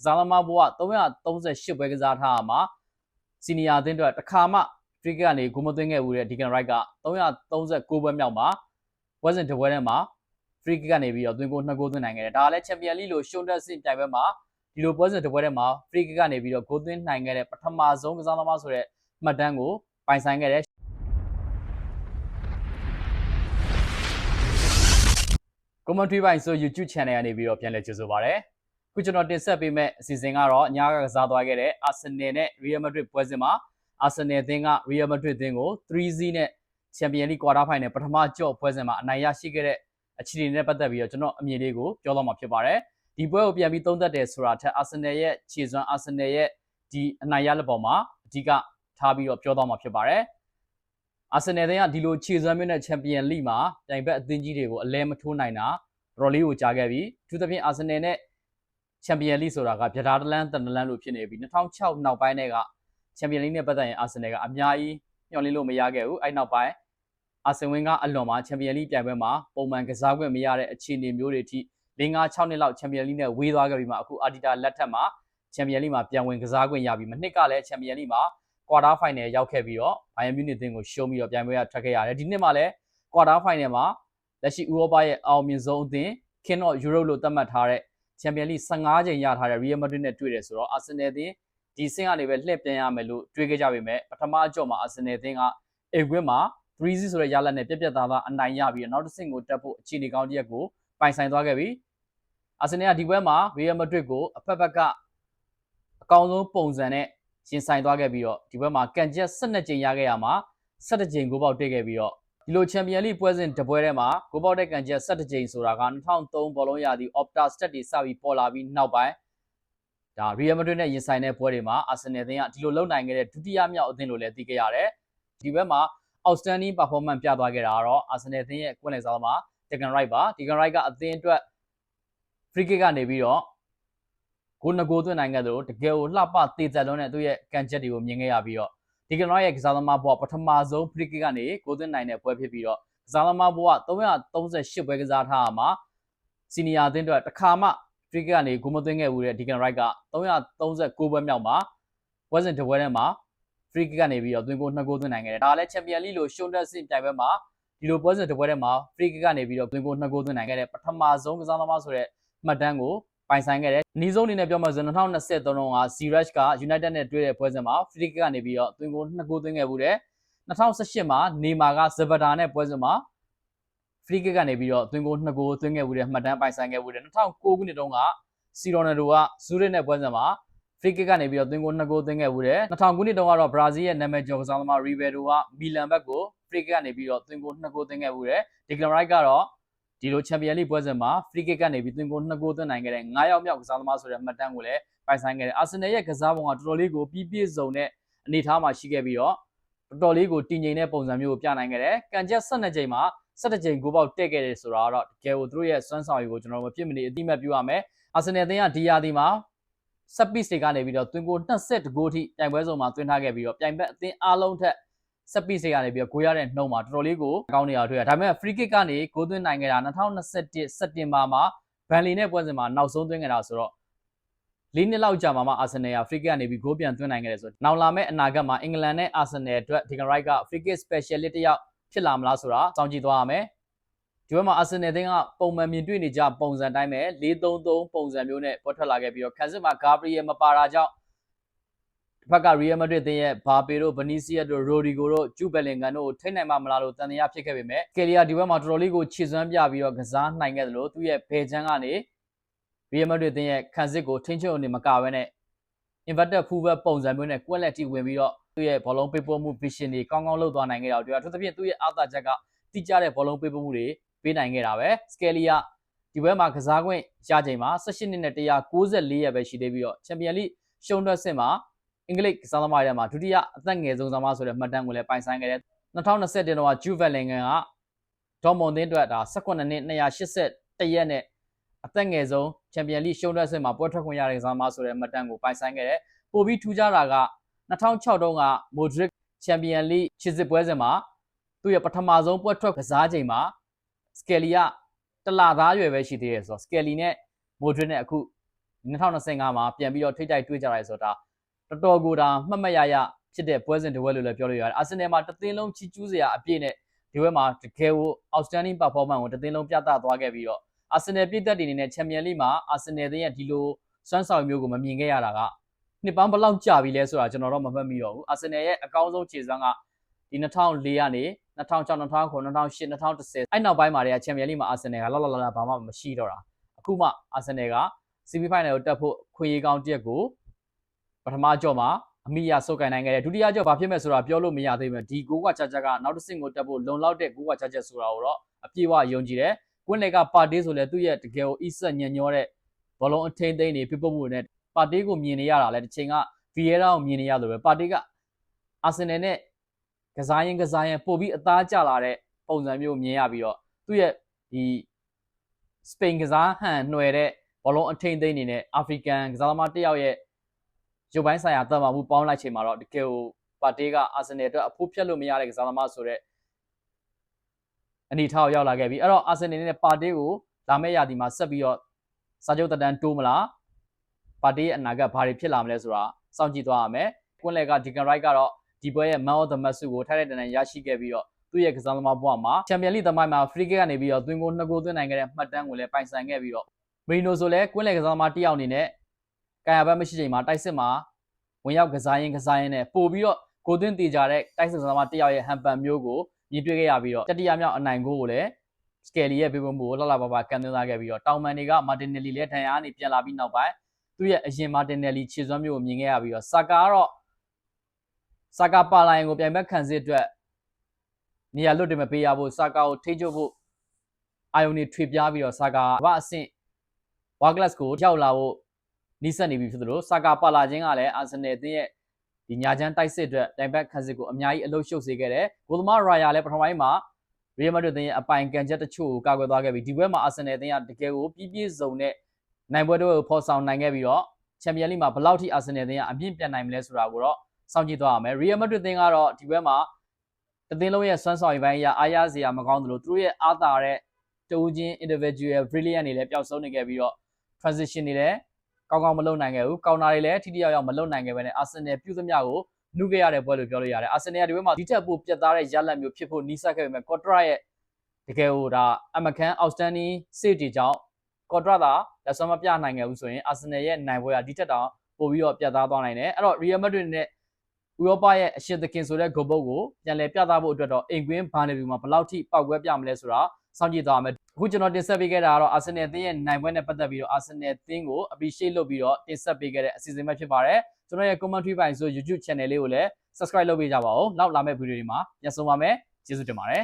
ကစားသမားဘဝ338ပွဲကစားထားတာမှာစီနီယာအသင်းအတွက်တစ်ခါမှဖရီကကနေဂိုးမသွင်းခဲ့ဘူးတဲ့ဒီကန်ရိုက်က339ပွဲမြောက်မှာပွဲစဉ်တစ်ပွဲထဲမှာဖရီကကနေပြီးတော့သွင်းကို2ဂိုးသွင်းနိုင်ခဲ့တယ်ဒါကလည်းချန်ပီယံလိလို့ရှုံးတက်စစ်ပြိုင်ပွဲမှာဒီလိုပွဲစဉ်တစ်ပွဲထဲမှာဖရီကကနေပြီးတော့ဂိုးသွင်းနိုင်ခဲ့တဲ့ပထမဆုံးကစားသမားဆိုတဲ့မှတ်တမ်းကိုပိုင်ဆိုင်ခဲ့တယ် commentary ပိုင်းဆို YouTube channel ကနေပြီးတော့ပြန်လည်ကြိုဆိုပါရစေ။ ခုကျွန်တော်တင်ဆက်ပေးမယ့်အစီအစဉ်ကတော့ညကကစားသွားခဲ့တဲ့ Arsenal နဲ့ Real Madrid ပွဲစဉ်မှာ Arsenal အသင်းက Real Madrid အသင်းကို3-0နဲ့ Champions League Quarter Final ပထမကြော့ပွဲစဉ်မှာအနိုင်ရရှိခဲ့တဲ့အခြေအနေနဲ့ပတ်သက်ပြီးတော့ကျွန်တော်အမြင်လေးကိုပြောသွားမှာဖြစ်ပါတယ်။ဒီပွဲကိုပြန်ပြီးသုံးသပ်တယ်ဆိုတာထက် Arsenal ရဲ့ခြေစွမ်း Arsenal ရဲ့ဒီအနိုင်ရလက်ပေါ်မှာအဓိကထားပြီးတော့ပြောသွားမှာဖြစ်ပါတယ်။အာဆင်နယ်တွေကဒီလိုခြေစွမ်းမျိုးနဲ့ချန်ပီယံလိမှာပြိုင်ဘက်အသင်းကြီးတွေကိုအလဲမထိုးနိုင်တာတော်တော်လေးကိုကြားခဲ့ပြီအထူးသဖြင့်အာဆင်နယ်နဲ့ ချန်ပီယံလိဆိုတာကဗျာဒာတလန်းတန်တလန်းလို့ဖြစ်နေပြီ2006နောက်ပိုင်းတွေကချန်ပီယံလိနဲ့ပတ်သက်ရင်အာဆင်နယ်ကအများကြီးညှော်လင်းလို့မရခဲ့ဘူးအဲ့နောက်ပိုင်းအာဆင်ဝင်းကအလွန်မှာချန်ပီယံလိပြိုင်ပွဲမှာပုံမှန်ကစားခွင့်မရတဲ့အခြေအနေမျိုးတွေအထိ၄၅6နှစ်လောက်ချန်ပီယံလိနဲ့ဝေးသွားခဲ့ပြီးမှအခုအာဒီတာလက်ထက်မှာချန်ပီယံလိမှာပြန်ဝင်ကစားခွင့်ရပြီမနှစ်ကလည်းချန်ပီယံလိမှာကွာတာဖိုင်နယ်ရောက်ခဲ့ပြီးတော့ဘိုင်ယန်မြူနစ်အသင်းကိုရှုံးပြီးတော့ပြိုင်ပွဲရထွက်ခဲ့ရတယ်ဒီနှစ်မှာလည်းကွာတာဖိုင်နယ်မှာလက်ရှိဥရောပရဲ့အောင်မြင်ဆုံးအသင်း King of Europe လို့သတ်မှတ်ထားတဲ့ Champions League 15ချိန်ရထားတဲ့ Real Madrid နဲ့တွေ့တယ်ဆိုတော့ Arsenal အသင်းဒီဆင့်ကနေပဲလှည့်ပြန်ရမယ်လို့တွေးခဲ့ကြပေမဲ့ပထမအကြော့မှာ Arsenal အသင်းကအိမ်ကွင်းမှာ3-0ဆိုတဲ့ရလဒ်နဲ့ပြက်ပြက်သားသားအနိုင်ရပြီးတော့နောက်တစ်ဆင့်ကိုတက်ဖို့အခြေအနေကောင်းတစ်ရက်ကိုပိုင်ဆိုင်သွားခဲ့ပြီ Arsenal ကဒီပွဲမှာ Real Madrid ကိုအဖက်ဖက်ကအကောင်းဆုံးပုံစံနဲ့ရင်ဆိုင်သွားခဲ့ပြီးတော့ဒီဘက်မှာကန်ချက်12ကြိမ်ရခဲ့ရမှာ17ကြိမ်ဂိုးပေါက်တက်ခဲ့ပြီးတော့ ဒီလိုချန်ပီယံလိပွဲစဉ်တပွဲထဲမှာဂိုးပေါက်တဲ့ကန်ချက်17ကြိမ်ဆိုတာက2003ဘောလုံးရာသီ Opta Stat တွေစပြီးပေါ်လာပြီးနောက်ပိုင်းဒါ Real Madrid နဲ့ရင်ဆိုင်တဲ့ပွဲတွေမှာ Arsenal အသင်းကဒီလိုလုံနိုင်ခဲ့တဲ့ဒုတိယမြောက်အသင်းလို့လည်းသိခဲ့ရတယ်ဒီဘက်မှာ outstanding performance ပြသွားခဲ့တာကတော့ Arsenal အသင်းရဲ့ကွင်းလယ်စားသမား Declan Rice ပါ Declan Rice ကအသင်းအတွက် free kick ကနေပြီးတော့ဂိုးနှစ်ဂိုးသွင်းနိုင်ခဲ့သလိုတကယ်ကိုလှပသေးသက်လုံးနဲ့သူ့ရဲ့ကန်ချက်တွေကိုမြင်ခဲ့ရပြီးတော့ ဒီကနော်ရဲ့ကစားသမားဘဝပထမဆုံး free kick ကနေဂိုးသွင်းနိုင်တဲ့ပွဲဖြစ်ပြီးတော့ကစားသမားဘဝ338ပွဲကစားထားတာမှာစီနီယာအသင်းအတွက်တစ်ခါမှ free kick ကနေဂိုးမသွင်းခဲ့ဘူးတဲ့ဒီကန်ရိုက်က339ပွဲမြောက်မှာပွဲစဉ်တစ်ပွဲထဲမှာ free kick ကနေပြီးတော့သွင်းဂိုးနှစ်ဂိုးသွင်းနိုင်ခဲ့တယ်ဒါကလည်း Champions League လို့ရှုံးတက်စစ်ပြိုင်ပွဲမှာဒီလိုပွဲစဉ်တစ်ပွဲထဲမှာ free kick ကနေပြီးတော့သွင်းဂိုးနှစ်ဂိုးသွင်းနိုင်ခဲ့တဲ့ပထမဆုံးကစားသမားဆိုတဲ့မှတ်တမ်းကို ပိုင်ဆိုင်ခဲ့တယ်။နီးဆုံးအနေနဲ့ပြောမှဆို2023တုန်းက Ziyech က United နဲ့တွေ့တဲ့ပွဲစဉ်မှာ free kick ကနေပြီးတော့သွင်းဂိုးနှစ်ဂိုးသွင်းခဲ့မှုတဲ့2018မှာနေမာက Zabata နဲ့ပွဲစဉ်မှာ free kick ကနေပြီးတော့သွင်းဂိုးနှစ်ဂိုးသွင်းခဲ့မှုတဲ့မှတ်တမ်းပိုင်ဆိုင်ခဲ့မှုတဲ့2009ခုနှစ်တုန်းက C Ronaldo က Zurich နဲ့ပွဲစဉ်မှာ free kick ကနေပြီးတော့သွင်းဂိုးနှစ်ဂိုးသွင်းခဲ့မှုတဲ့2000ခုနှစ်တုန်းကတော့ Brazil ရဲ့နာမည်ကျော်ကစားသမား Rivaldo က Milan ဘက်ကို free kick ကနေပြီးတော့သွင်းဂိုးနှစ်ဂိုးသွင်းခဲ့မှုတဲ့ Declan Rice ကတော့ ဒီလိုချန်ပီယံလိပွဲစဉ်မှာ free kick ကနေပြီးသွင်းဂိုးနှစ်ဂိုးသွင်းနိုင်ခဲ့တဲ့9ယောက်မြောက်ကစားသမားဆိုတဲ့မှတ်တမ်းကိုလည်းပိုင်ဆိုင်ခဲ့တယ်။ Arsenal ရဲ့ကစားပုံကတော်တော်လေးကိုပြည့်ပြည့်စုံတဲ့အနေအထားမှာရှိခဲ့ပြီးတော့တော်တော်လေးကိုတည်ငြိမ်တဲ့ပုံစံမျိုးကိုပြနိုင်ခဲ့တယ်။ကန်ချက်12ချိန်မှာ17ချိန်ဂိုးပေါက်တက်ခဲ့တယ်ဆိုတာကတော့တကယ်ကိုသူတို့ရဲ့စွမ်းဆောင်ရည်ကိုကျွန်တော်တို့မဖြစ်မနေအတိမတ်ပြုရမယ်။ Arsenal အသင်းကဒီယာဒီမှာ set piece တွေကနေပြီးတော့သွင်းဂိုး20ဂိုးထိပြိုင်ပွဲစုံမှာသွင်းထားခဲ့ပြီးတော့ပြိုင်ဘက်အသင်းအားလုံးထက် set piece တွေကနေပြီးတော့ဂိုးရတဲ့နှုံမှာတော်တော်လေးကိုကောင်းနေတာတွေ့ရဒါပေမဲ့ free kick ကနေဂိုးသွင်းနိုင်ခဲ့တာ2021စက်တင်ဘာမှာဘန်လီနဲ့ပွဲစဉ်မှာနောက်ဆုံးသွင်းခဲ့တာဆိုတော့၄နှစ်လောက်ကြာမှမှအာဆင်နယ်က free kick ကနေပြီးဂိုးပြန်သွင်းနိုင်ခဲ့တယ်ဆိုတော့နောက်လာမယ့်အနာဂတ်မှာအင်္ဂလန်နဲ့အာဆင်နယ်အတွက်ဒီကရိုက်က free kick specialist တယောက်ဖြစ်လာမလားဆိုတာစောင့်ကြည့်သွားရမယ်ဒီဘက်မှာအာဆင်နယ်တင်းကပုံမှန်မြင်တွေ့နေကြပုံစံတိုင်းပဲ4-3-3ပုံစံမျိုးနဲ့ပေါ်ထွက်လာခဲ့ပြီးတော့ခန်းစစ်မှာဂါဘရီယယ်မပါတာကြောင့် ဘက်က Real Madrid တင်းရဲ့ဘာပေတို့ဗနီစီယက်တို့ရိုဒီဂိုတို့ဂျူဘယ်လင်ဂန်တို့ကိုထိနိုင်မှာမလားလို့တန်တရားဖြစ်ခဲ့ပေမဲ့ကယ်လီယာဒီဘက်မှာတော်တော်လေးကိုခြေစွမ်းပြပြီးတော့ကစားနိုင်ခဲ့တယ်လို့သူ့ရဲ့ဘယ်ချမ်းကနေ Real Madrid တင်းရဲ့ခံစစ်ကိုထိန်းချုပ်နေမကဘဲနဲ့ inverted fullback ပုံစံမျိုးနဲ့ကွက်လက်တီဝင်ပြီးတော့သူ့ရဲ့ဘောလုံးပေးပို့မှု vision တွေကောင်းကောင်းလုပ်သွားနိုင်ခဲ့တာတွေ့ရအထူးသဖြင့်သူ့ရဲ့အားသာချက်ကတိကျတဲ့ဘောလုံးပေးပို့မှုတွေပေးနိုင်ခဲ့တာပဲ Scalia ဒီဘက်မှာကစားခွင့်ရချိန်မှာ18နှစ်နဲ့194ရက်ပဲရှိသေးပြီးတော့ Champions League ရှုံးထွက်စစ်မှာ အင်္ဂလိပ်ကစားသမားတွေထဲမှာဒုတိယအသက်ငယ်ဆုံးသမားဆိုတဲ့မှတ်တမ်းကိုလည်းပိုင်ဆိုင်ခဲ့တယ်2021တုန်းက Juve Bellingham ကဒေါ်မွန်တင်းအတွက်ဒါ18နှစ်281ရက်နဲ့အသက်ငယ်ဆုံးချန်ပီယံလိရှုံးထွက်စစ်မှာပွဲထွက်ခွင့်ရတဲ့ကစားသမားဆိုတဲ့မှတ်တမ်းကိုပိုင်ဆိုင်ခဲ့တယ်ပိုပြီးထူးခြားတာက2006တုန်းက Modric ချန်ပီယံလိချစ်စစ်ပွဲစဉ်မှာသူ့ရဲ့ပထမဆုံးပွဲထွက်ကစားချိန်မှာ Skelly ကတလာသားရွယ်ပဲရှိသေးတယ်ဆိုတော့ Skelly နဲ့ Modric နဲ့အခု2025မှာပြန်ပြီးတော့ထိတ်တိုက်တွေ့ကြရဲဆိုတာ တော်တော်ကိုဒါမှတ်မှတ်ရရဖြစ်တဲ့ပွဲစဉ်တစ်ပွဲလို့လည်းပြောလို့ရတယ်အာဆင်နယ်မှာတစ်သင်းလုံးချီကျူးစရာအပြည့်နဲ့ဒီဘက်မှာတကယ်ကို outstanding performance ကိုတစ်သင်းလုံးပြသသွားခဲ့ပြီးတော့အာဆင်နယ်ပြည်သက်တွေအနေနဲ့ချန်ပီယံလိမှာအာဆင်နယ်တဲ့ဒီလိုစွမ်းဆောင်မျိုးကိုမမြင်ခဲ့ရတာကနှစ်ပေါင်းဘယ်လောက်ကြာပြီလဲဆိုတာကျွန်တော်တော့မမှတ်မိတော့ဘူးအာဆင်နယ်ရဲ့အကောင်းဆုံးခြေစွမ်းကဒီ2004ကနေ2006 2009 2008 2010အဲ့နောက်ပိုင်းမှာတည်းကချန်ပီယံလိမှာအာဆင်နယ်ကလောက်လောက်လောက်ဘာမှမရှိတော့တာအခုမှအာဆင်နယ်က CP final ကိုတက်ဖို့ခွင့်ရေးကောင်းတစ်ရက်ကို ပထမကြော့မှာအမိရဆုတ်ကင်နိုင်ခဲ့တယ်ဒုတိယကြော့ဘာဖြစ်မဲ့ဆိုတာပြောလို့မရသေးဘူးဒီကိုကချာချာကနောက်တစ်ဆင့်ကိုတက်ဖို့လုံလောက်တဲ့ကိုကချာချာဆိုတာကိုတော့အပြည့်အဝယုံကြည်တယ်ကွင်းလေကပါတီဆိုလဲသူ့ရဲ့တကယ်ကိုအစ်ဆက်ညံ့ညောတဲ့ဘောလုံးအထိန်သိမ်းတွေပြပုတ်မှုတွေနဲ့ပါတီကိုမြင်နေရတာလဲတစ်ချိန်ကဗီယဲရာကိုမြင်နေရလို့ပဲပါတီကအာဆင်နယ်နဲ့ကစားရင်ကစားရင်ပို့ပြီးအသားကျလာတဲ့ပုံစံမျိုးမြင်ရပြီးတော့သူ့ရဲ့ဒီစပိန်ကစားဟန်နှွယ်တဲ့ဘောလုံးအထိန်သိမ်းနေနဲ့အာဖရိကန်ကစားသမားတစ်ယောက်ရဲ့ ရုပ်ပိုင်းဆိုင်ရာတတ်မှမှုပေါင်းလိုက်ချိန်မှာတော့တကယ်ကိုပါတီကအာဆင်နယ်အတွက်အဖို့ဖြတ်လို့မရတဲ့ကစားသမားဆိုတဲ့အနေထားကိုရောက်လာခဲ့ပြီအဲ့တော့အာဆင်နယ်နဲ့ပါတီကိုလာမယ့်ရာသီမှာဆက်ပြီးတော့စာချုပ်တက်တန်းတိုးမလားပါတီရဲ့အနာဂတ်ဘာတွေဖြစ်လာမလဲဆိုတာစောင့်ကြည့်သွားရမယ်ကွန်းလက်ကဒီကန်ရိုက်ကတော့ဒီပွဲရဲ့ man of the match ဆုကိုထိုက်တဲ့တန်တန်ရရှိခဲ့ပြီးတော့သူ့ရဲ့ကစားသမားဘဝမှာချန်ပီယံလိသမိုင်းမှာ free kick ကနေပြီးတော့သွင်းကိုနှစ်ကိုသွင်းနိုင်ခဲ့တဲ့မှတ်တမ်းကိုလည်းပိုင်ဆိုင်ခဲ့ပြီးတော့မရီနိုဆိုလည်းကွင်းလက်ကစားသမားတစ်ယောက်အနေနဲ့ ကာယဘတ်မရှိချိန်မှာတိုက်စစ်မှာဝင်ရောက်ကစားရင်ကစားရင်နဲ့ပို့ပြီးတော့ကိုသွင်းတည်ကြတဲ့တိုက်စစ်ကစားသမားတစ်ယောက်ရဲ့ဟန်ပန်မျိုးကိုမြင်တွေ့ခဲ့ရပြီးတော့တတိယမြောက်အနိုင်ကိုကိုလည်းစကယ်လီရဲ့ပေးပုံမှုကိုလှလှပပကန်သွင်းသားခဲ့ပြီးတော့တောင်မန်တွေကမာတင်နယ်လီလည်းထန်ရာကနေပြန်လာပြီးနောက်ပိုင်းသူ့ရဲ့အရင်မာတင်နယ်လီခြေစွမ်းမျိုးကိုမြင်ခဲ့ရပြီးတော့ဆာကာကတော့ဆာကာပါလိုင်ကိုပြိုင်ဘက်ခံစစ်အတွက်နေရာလွတ်တယ်မပေးရဖို့ဆာကာကိုထိချုပ်ဖို့အာယုန်တွေထွေပြားပြီးတော့ဆာကာဘာအဆင့်ဝါကလတ်ကိုကြောက်လာဖို့ နီးစပ်နေပြီဖြစ်သလိုဆာကာပါလာခြင်းကလည်းအာဆင်နယ်အသင်းရဲ့ဒီညာချမ်းတိုက်စစ်အတွက်တိုင်ဘက်ခံစစ်ကိုအများကြီးအလုပ်ရှုပ်စေခဲ့တယ်ဂိုသမားရာယာလည်းပထမပိုင်းမှာရီယယ်မက်ဒရစ်အသင်းရဲ့အပိုင်ကန်ချက်တချို့ကိုကာကွယ်သွားခဲ့ပြီးဒီဘက်မှာအာဆင်နယ်အသင်းကတကယ်ကိုပြည့်ပြည့်စုံတဲ့နိုင်ပွဲတွေကိုဖော်ဆောင်နိုင်ခဲ့ပြီးတော့ချန်ပီယံလိမှာဘယ်လောက်ထိအာဆင်နယ်အသင်းကအမြင့်ပြတ်နိုင်မလဲဆိုတာကိုတော့စောင့်ကြည့်သွားရမယ်ရီယယ်မက်ဒရစ်အသင်းကတော့ဒီဘက်မှာတသင်းလုံးရဲ့စွမ်းဆောင်ရည်ပိုင်းအရအားရစရာမကောင်းသလိုသူတို့ရဲ့အားသာတဲ့တူချင်း individual brilliant တွေလည်းပျောက်ဆုံးနေခဲ့ပြီးတော့ transition တွေလည်း ကောင်းကောင်းမလုပ်နိုင်ခဲ့ဘူး။ကောင်နာတွေလည်းထိထိရောက်ရောက်မလုပ်နိုင်ခဲ့ပဲနဲ့အာဆင်နယ်ပြုသမျှကိုနှုတ်ခဲ့ရတဲ့ပွဲလို့ပြောလို့ရတယ်။အာဆင်နယ်ကဒီဘက်မှာဒီထက်ပိုပြတ်သားတဲ့ရလဒ်မျိုးဖြစ်ဖို့နီးစပ်ခဲ့ပေမဲ့ကော့ထရာရဲ့တကယ်ဟိုဒါအမကန် outstanding save တွေကြောင့်ကော့ထရာသာလက်စွမ်းမပြနိုင်ခဲ့ဘူးဆိုရင်အာဆင်နယ်ရဲ့နိုင်ပွဲကဒီထက်တောင်ပိုပြီးတော့ပြတ်သားသွားနိုင်တယ်။အဲ့တော့ Real Madrid နဲ့ဥရောပရဲ့အရှင်သခင်ဆိုတဲ့ဂိုဘုတ်ကိုပြန်လည်ပြသဖို့အတွက်တော့အိမ်ကွင်းဘာနယ်ဗျူမှာဘယ်လောက်ထိပောက်ကွဲပြမလဲဆိုတာစောင့်ကြည့်သွားမယ် အခုကျွန်တော်တင်ဆက်ပေးခဲ့တာကတော့အာဆင်နယ်အသင်းရဲ့နိုင်ပွဲနဲ့ပတ်သက်ပြီးတော့အာဆင်နယ်အသင်းကို appreciate လုပ်ပြီးတော့တင်ဆက်ပေးခဲ့တဲ့အစီအစဉ်ပဲဖြစ်ပါတယ်ကျွန်တော်ရဲ့ commentary ပိုင်းဆို YouTube channel လေးကိုလည်း subscribe လုပ်ပေးကြပါဦးနောက်လာမယ့်ဗီဒီယိုတွေမှာပြန်ဆုံပါမယ်ကျေးဇူးတင်ပါတယ်